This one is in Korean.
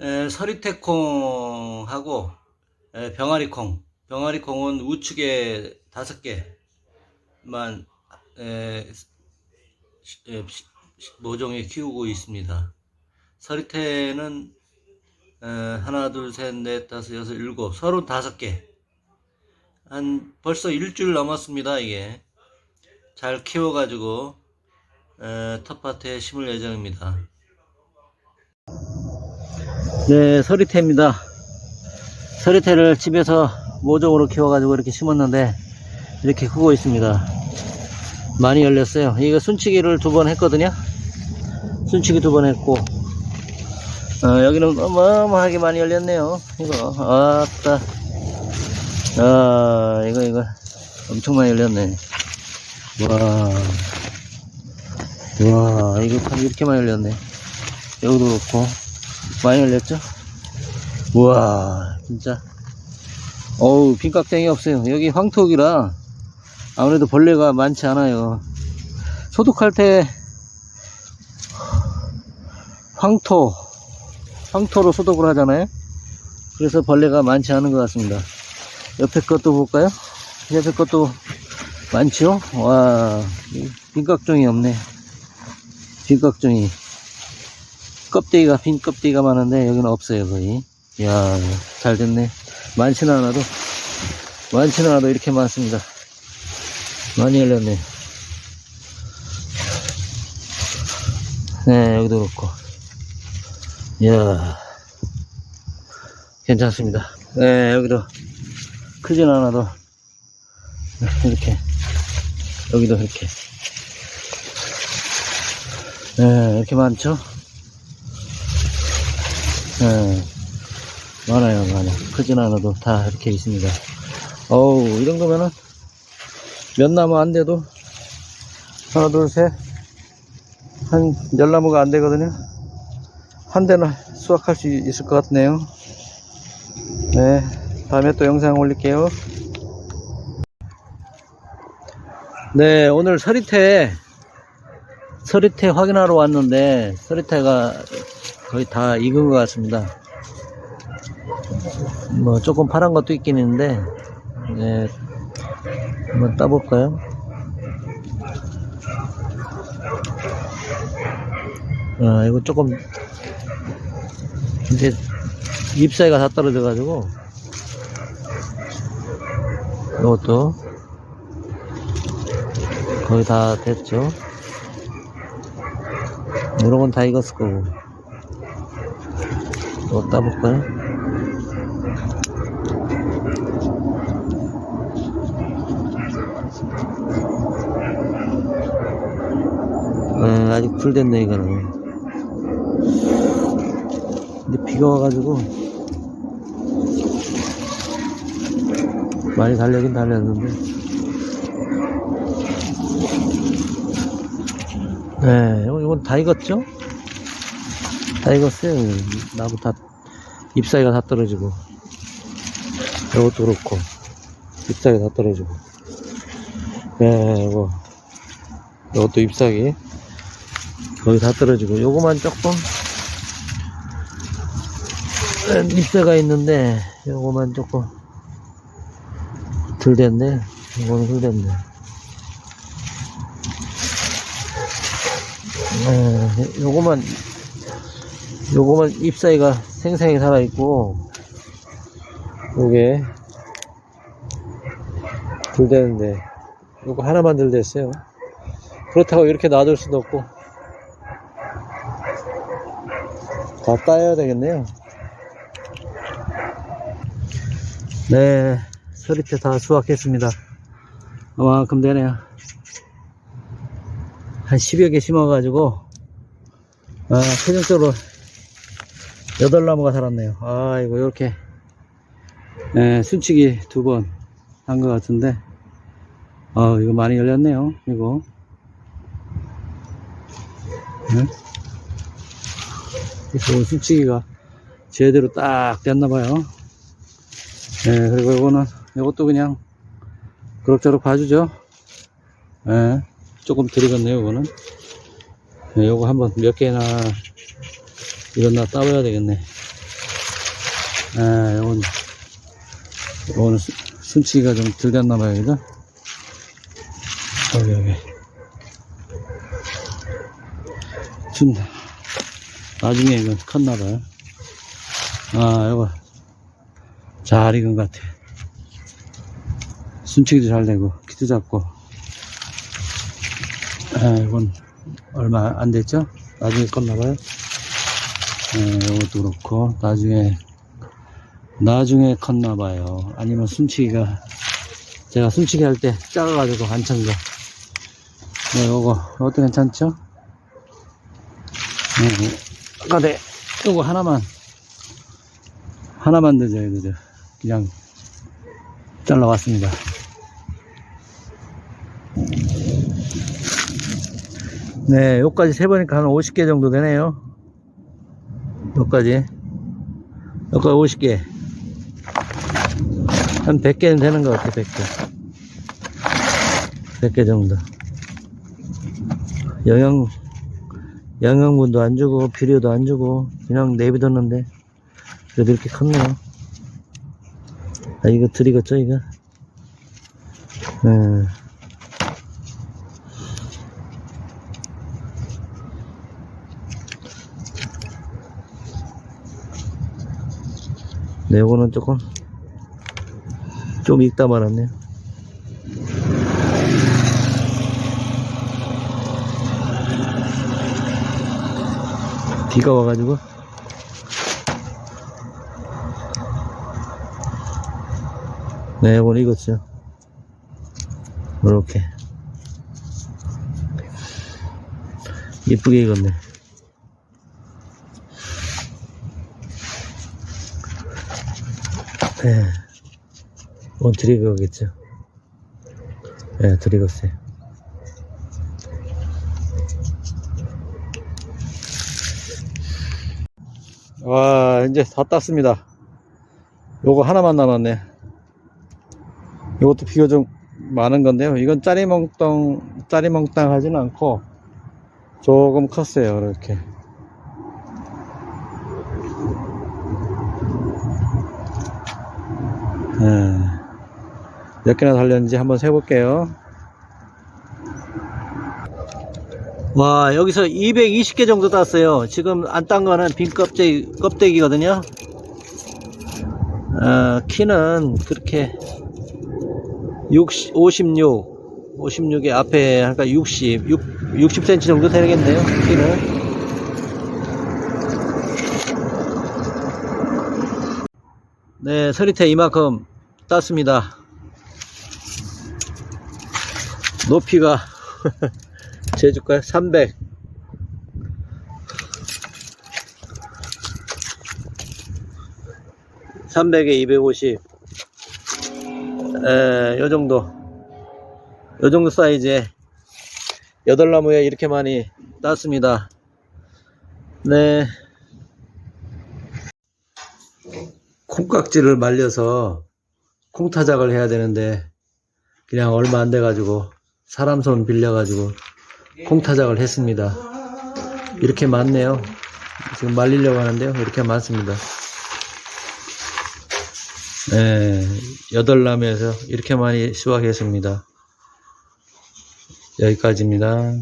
에, 서리태콩하고 에, 병아리콩. 병아리콩은 우측에 다섯 개만 모종에 키우고 있습니다. 서리태는 에, 하나, 둘, 셋, 넷, 다섯, 여섯, 일곱, 서른 다섯 개. 한 벌써 일주일 넘었습니다. 이게 잘 키워가지고 에, 텃밭에 심을 예정입니다. 네, 서리태입니다. 서리태를 집에서 모종으로 키워가지고 이렇게 심었는데 이렇게 크고 있습니다. 많이 열렸어요. 이거 순치기를 두 번 했거든요. 순치기 두 번 했고 어, 여기는 어마어마하게 많이 열렸네요. 이거 아따 아 이거 이거 엄청 많이 열렸네. 와, 와 이거 참 이렇게 많이 열렸네. 여기도 그렇고 많이 열렸죠? 우와 진짜. 어우 빈깍쟁이 없어요. 여기 황토기라 아무래도 벌레가 많지 않아요. 소독할 때 황토 황토로 소독을 하잖아요. 그래서 벌레가 많지 않은 것 같습니다. 옆에 것도 볼까요? 옆에 것도 많죠? 와이 빈깍쟁이 없네. 빈깍쟁이 껍데기가 빈 껍데기가 많은데 여기는 없어요 거의. 이야 잘 됐네. 많지는 않아도 많지는 않아도 이렇게 많습니다. 많이 열렸네. 네 여기도 그렇고. 이야 괜찮습니다. 네 여기도 크진 않아도 이렇게 여기도 이렇게. 네 이렇게 많죠 네, 많아요, 많아. 크진 않아도 다 이렇게 있습니다. 어우, 이 정도면은 몇 나무 안 돼도 하나, 둘, 셋, 한 열 나무가 안 되거든요. 한 대는 수확할 수 있을 것 같네요. 네, 다음에 또 영상 올릴게요. 네, 오늘 서리태, 서리태 확인하러 왔는데, 서리태가 거의 다 익은 것 같습니다. 뭐 조금 파란 것도 있긴 있는데, 네, 한번 따볼까요? 아, 이거 조금 이제 잎 사이가 다 떨어져 가지고 이것도 거의 다 됐죠. 이런 건 다 익었을 거고. 또 따볼까요? 네, 아직 불 됐네, 이거는. 근데 비가 와가지고, 많이 달려긴 달렸는데. 네, 이건 다 익었죠? 다 익었어요. 나무 다, 잎사이가 다 떨어지고. 이것도 그렇고. 잎사이가 다 떨어지고. 네, 이거. 이것도 잎사귀. 거의 다 떨어지고. 요거만 조금. 네, 잎새가 있는데, 요거만 조금. 덜 됐네. 이거는 덜 됐네. 네, 요거만 요거만 잎사이가 생생히 살아있고 요게 덜 되는데 요거 하나만 덜 됐어요. 그렇다고 이렇게 놔둘 수도 없고. 다 따야 되겠네요. 네 서리태 다 수확했습니다. 이만큼 되네요. 한 10여 개 심어가지고 아, 최종적으로 여덟 나무가 살았네요. 아, 이거 이렇게 예, 순치기 두 번 한 것 같은데, 아, 이거 많이 열렸네요. 이거. 네? 이거 순치기가 제대로 딱 됐나봐요. 예, 그리고 이거는 이것도 그냥 그럭저럭 봐주죠. 예, 조금 덜 익었네요. 이거는. 네, 요거 한번 몇 개나 이건 나 따봐야 되겠네. 아, 요건, 요거는 수- 순치기가 좀덜 갔나봐요, 그죠? 여기, 여기. 준, 나중에 이건 컸나봐요. 아, 요거. 잘 익은 것 같아. 순치기도 잘 되고, 키도 작고. 아, 이건 얼마 안 됐죠? 나중에 껐나봐요. 네, 이것도 그렇고, 나중에, 나중에 컸나봐요. 아니면 순치기가, 제가 순치기 할 때 작아가지고 안 찬 거. 네, 요거, 이것도 괜찮죠? 네, 아까 네, 요거 하나만, 하나만 늦어요, 늦어. 그냥 잘라왔습니다. 네, 요까지 세보니까 한 50개 정도 되네요. 요까지. 요까지 50개. 한 100개는 되는 것 같아, 100개. 100개 정도. 영양, 영양분도 안 주고, 비료도 안 주고, 그냥 내비뒀는데, 그래도 이렇게 컸네요. 아, 이거 드리겠죠, 이거? 네. 네, 요거는 조금, 좀 익다 말았네요. 비가 와가지고, 네, 요거는 익었죠. 이렇게. 이쁘게 익었네. 네. 이건 드리거겠죠. 네, 드리겠어요. 와, 이제 다 땄습니다. 요거 하나만 남았네. 요것도 비교적 많은 건데요. 이건 짜리멍땅, 짜리멍땅 하진 않고, 조금 컸어요, 이렇게. 몇 개나 달렸는지 한번 세볼게요. 와, 여기서 220개 정도 땄어요. 지금 안 딴 거는 빈 껍데기, 껍데기거든요. 어, 키는 그렇게 60, 56, 56의 앞에 하니까 60, 6, 60cm 정도 되겠네요. 키는. 네, 서리태 이만큼 땄습니다. 높이가 재줄까요? 300. 삼백에 250. 에, 요 정도. 요 정도 사이즈에 여덟 나무에 이렇게 많이 땄습니다. 네. 콩깍지를 말려서 콩타작을 해야 되는데 그냥 얼마 안 돼가지고 사람 손 빌려가지고 콩타작을 했습니다. 이렇게 많네요. 지금 말리려고 하는데요. 이렇게 많습니다. 네, 여덟 나무에서 이렇게 많이 수확했습니다. 여기까지입니다.